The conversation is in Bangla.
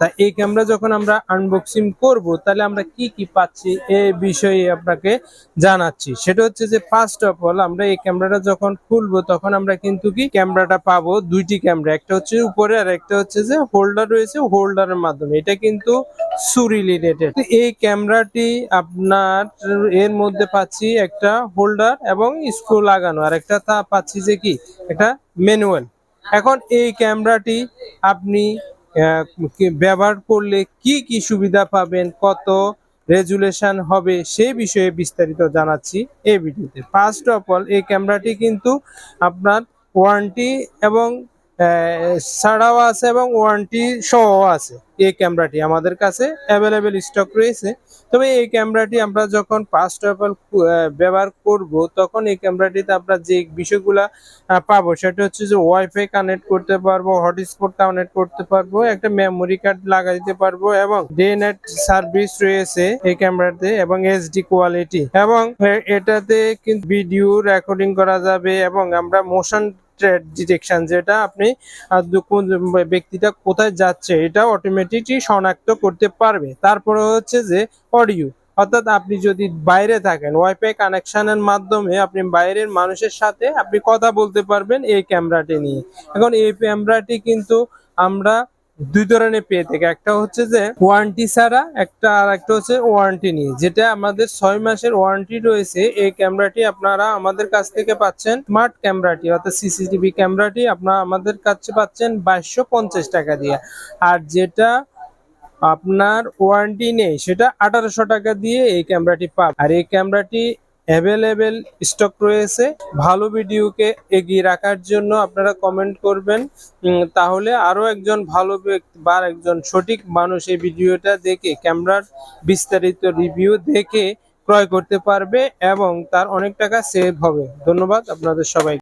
তা এই ক্যামেরা যখন আমরা আনবক্সিং করব, তাহলে আমরা কি কি পাচ্ছি এ বিষয়ে আপনাকে জানাচ্ছি। সেটা হচ্ছে যে ফার্স্ট অফ অল আমরা এই ক্যামেরাটা যখন খুলবো, তখন আমরা কিন্তু কি ক্যামেরাটা পাবো দুইটি ক্যামেরা একটা হচ্ছে উপরে আর একটা হচ্ছে যে হোল্ডার রয়েছে হোল্ডারের মাধ্যমে। এটা কিন্তু সুরি রিলেটেড এই ক্যামেরাটি আপনার এর মধ্যে পাচ্ছি একটা হোল্ডার এবং স্ক্রু লাগানো, আর একটা তা পাচ্ছি যে কি? একটা ম্যানুয়াল এখন এই ক্যামেরাটি আপনি ব্যবহার করলে কি কি সুবিধা পাবেন, কত রেজুলেশন হবে সেই বিষয়ে বিস্তারিত জানাচ্ছি এই ভিডিওতে। ফার্স্ট অফ অল এই ক্যামেরাটি কিন্তু আপনার ওয়ারেন্টি এবং ছাড়াও আছে এবং ওয়ারেন্টি সহ আছে। এই ক্যামেরাটি আমাদের কাছে অ্যাভেলেবেল স্টক রয়েছে। তবে এই ক্যামেরাটি আমরা যখন ফার্স্ট অফ অল ব্যবহার করব, তখন এই ক্যামেরাটিতে আমরা যে বিষয়গুলা পাবো, সেটা হচ্ছে যে ওয়াইফাই কানেক্ট করতে পারব হটস্পট কানেক্ট করতে পারব, একটা মেমোরি কার্ড লাগাই দিতে পারব এবং ডে নেট সার্ভিস রয়েছে এই ক্যামেরাতে এবং এইচডি কোয়ালিটি এবং এটাতে কিন্তু ভিডিও রেকর্ডিং করা যাবে এবং আমরা মোশন ডিটেকশন যেটা আপনি কোন ব্যক্তিটা কোথায় যাচ্ছে, এটা অটোমেটিকলি শনাক্ত করতে পারবে। তারপরে হচ্ছে যে অডিও অর্থাৎ আপনি যদি বাইরে থাকেন ওয়াইফাই কানেকশনের মাধ্যমে আপনি বাইরের মানুষের সাথে আপনি কথা বলতে পারবেন এই ক্যামেরাটি নিয়ে। এখন এই ক্যামেরাটি কিন্তু আমরা দুই ধরনের পেয়ে থাকি। একটা হচ্ছে যে ওয়ারেন্টি ছাড়া, একটা আর একটা হচ্ছে ওয়ারেন্টি নিয়ে। যেটা আমাদের ছয় মাসের ওয়ারেন্টি রয়েছে, এই ক্যামেরাটি আপনারা আমাদের কাছ থেকে পাচ্ছেন স্মার্ট ক্যামেরাটি অর্থাৎ সিসিটিভি ক্যামেরাটি আপনারা আমাদের কাছে পাচ্ছেন বাইশশো পঞ্চাশ টাকা দিয়ে। আর যেটা আপনার ওয়ারেন্টি নেই, সেটা আঠারোশো টাকা দিয়ে এই ক্যামেরাটি পাবেন। আর এই ক্যামেরাটি অ্যাভেলেবেল স্টক রয়েছে। ভালো ভিডিওকে এগিয়ে রাখার জন্য আপনারা কমেন্ট করবেন। তাহলে আরও একজন ভালো ব্যক্তি বা একজন সঠিক মানুষ এই ভিডিওটা দেখে, ক্যামেরার বিস্তারিত রিভিউ দেখে ক্রয় করতে পারবে এবং তার অনেক টাকা সেভ হবে। ধন্যবাদ আপনাদের সবাই